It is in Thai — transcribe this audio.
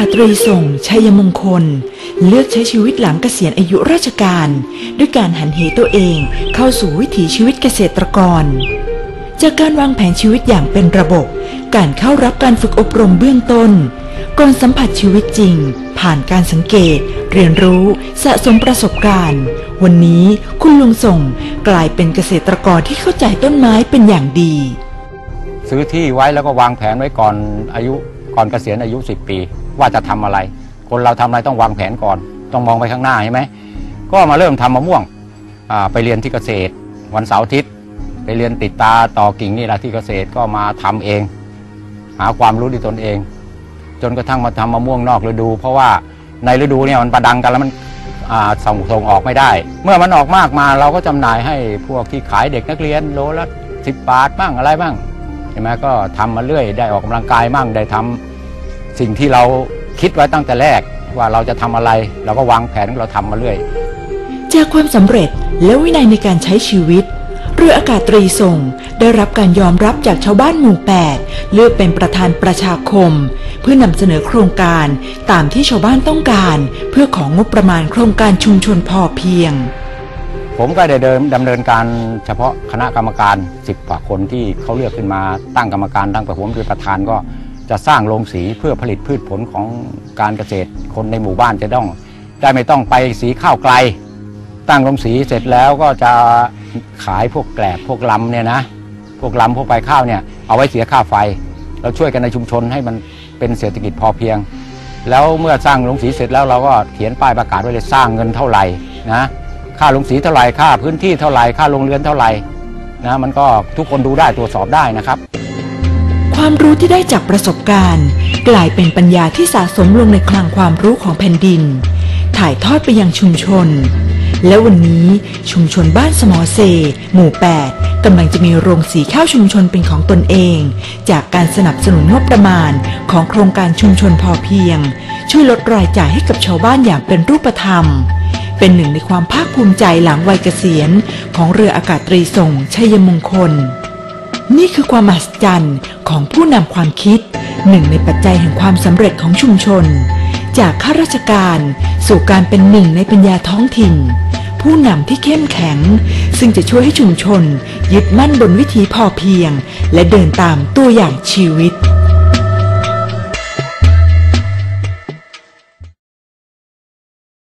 าตรีส่งชัยมงคล เลือกใช้ชีวิตหลังเกษียณอายุราชการ ด้วยการหันเหตัวเองเข้าสู่วิถีชีวิตเกษตรกร จากการวางแผนชีวิตอย่างเป็นระบบ การเข้ารับการฝึกอบรมเบื้องต้นก่อนสัมผัสชีวิตจริง ผ่านการสังเกต เรียนรู้สะสมประสบการณ์ วันนี้คุณลุงส่งกลายเป็นเกษตรกรที่เข้าใจต้นไม้เป็นอย่างดี ซื้อที่ไว้แล้วก็วางแผนไว้ก่อนอายุก่อนเกษียณอายุ 10 ปี ว่าจะทำอะไร คนเราทำอะไรต้องวางแผนก่อน ต้องมองไปข้างหน้าใช่ไหมก็มาเริ่มทำมะม่วงไปเรียนที่เกษตร วันเสาร์อาทิตย์ไปเรียนติดตาต่อกิ่งนี่แหละที่เกษตรก็มาทำเอง หาความรู้ด้วยตนเอง จนกระทั่งมาทำมะม่วงนอกฤดู เพราะว่าในฤดูเนี่ยมันประดังกันแล้วมันส่งส่งออกไม่ได้ เมื่อมันออกมากมาเราก็จำหน่ายให้พวกที่ขายเด็กนักเรียนโลละสิบบาทบ้างอะไรบ้างใช่ไหมก็ทำมาเรื่อยได้ออกกำลังกายมั่งได้ทำ สิ่งที่เราคิดไว้ตั้งแต่แรกว่าเราจะทำอะไร เราก็วางแผนของเราทำมาเรื่อย จากความสำเร็จและวินัยในการใช้ชีวิต เรืออากาศตรีส่งได้รับการยอมรับจากชาวบ้านหมู่ 8 เลือกเป็นประธานประชาคม เพื่อนำเสนอโครงการตามที่ชาวบ้านต้องการ เพื่อของงบประมาณโครงการชุมชนพอเพียง ผมก็ได้เดินดำเนินการเฉพาะคณะกรรมการ 10กว่าคนที่เขาเลือกขึ้นมาตั้งกรรมการตั้งแต่ผมเป็นประธานก็ จะสร้างโรงสีเพื่อผลิตพืชผลของการเกษตร คนในหมู่บ้านจะต้อง ได้ไม่ต้องไปสีข้าวไกล ตั้งโรงสีเสร็จแล้วก็จะขายพวกแกลบพวกลำเนี่ยนะ พวกลำพวกใบข้าวเนี่ยเอาไว้เสียค่าไฟ เราช่วยกันในชุมชนให้มันเป็นเศรษฐกิจพอเพียง แล้วเมื่อสร้างโรงสีเสร็จแล้วเราก็เขียนป้ายประกาศไว้เลยสร้างเงินเท่าไหร่นะค่าโรงสีเท่าไหร่ค่าพื้นที่เท่าไหร่ค่าโรงเรือนเท่าไหร่นะมันก็ทุกคนดูได้ตรวจสอบได้นะครับ ความรู้ที่ได้จากประสบการณ์ กลายเป็นปัญญาที่สะสมลงในคลังความรู้ของแผ่นดิน ถ่ายทอดไปยังชุมชน และวันนี้ชุมชนบ้านสมอเซ หมู่ 8กำลังจะมีโรงสีข้าวชุมชนเป็นของตนเอง จากการสนับสนุนงบประมาณของโครงการชุมชนพอเพียง ช่วยลดรายจ่ายให้กับชาวบ้านอย่างเป็นรูปธรรมเป็นหนึ่งในความภาคภูมิใจหลังวัยเกษียณ ของเรืออากาศตรีส่งชัยมงคล นี่คือความมหัศจรรย์ของผู้นำความคิด หนึ่งในปัจจัยแห่งความสำเร็จของชุมชน จากข้าราชการสู่การเป็นหนึ่งในปัญญาท้องถิ่น ผู้นำที่เข้มแข็ง ซึ่งจะช่วยให้ชุมชน ยึดมั่นบนวิถีพอเพียง และเดินตามตัวอย่างชีวิต